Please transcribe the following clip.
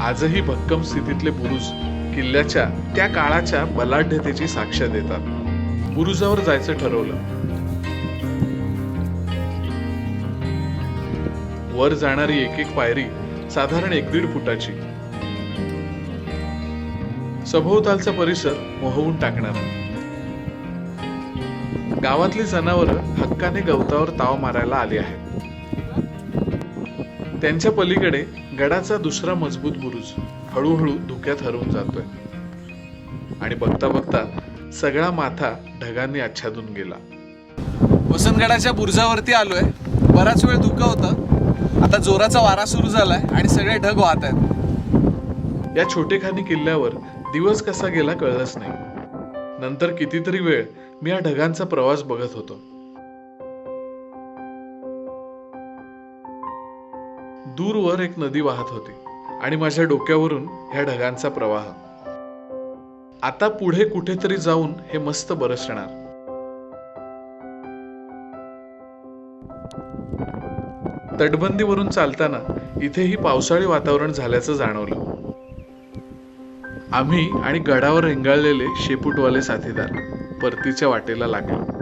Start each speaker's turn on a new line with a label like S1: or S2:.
S1: आजही भक्कम स्थितीतले बुरुज किल्ल्याच्या त्या काळाच्या बलाढ्यतेची साक्ष देतात. बुरुजावर जायचं ठरवलं. वर जाणारी एक एक पायरी साधारण एक दीड फुटाची. सभोवतालचा परिसर मोहवून टाकणार. गावातली जनावर हक्काने गवतावर ताव मारायला आली आहेत. त्यांच्या पलीकडे गडाचा दुसरा मजबूत बुरुज हळूहळू धुक्यात हरवून जातोय. आणि बघता बघता सगळा माथा ढगांनी आच्छादून गेला.
S2: वसंतगडाच्या बुरुजावरती आलोय. बराच वेळ धुकं होतं. आता जोराचा वारा सुरू झालाय आणि सगळे ढग वाहत आहेत.
S1: या छोटेखानी किल्ल्यावर दिवस कसा गेला कळलंच नाही. नंतर कितीतरी वेळ मी या ढगांचा प्रवास बघत होतो. दूरवर एक नदी वाहत होती आणि माझ्या डोक्यावरून ह्या ढगांचा प्रवाह. आता पुढे कुठेतरी जाऊन हे मस्त बरसणार. तटबंदीवरून चालताना इथेही पावसाळी वातावरण झाल्याचं जाणवलं. आम्ही आणि गडावर रेंगाळलेले शेपूटवाले साथीदार परतीच्या वाटेला लागलो.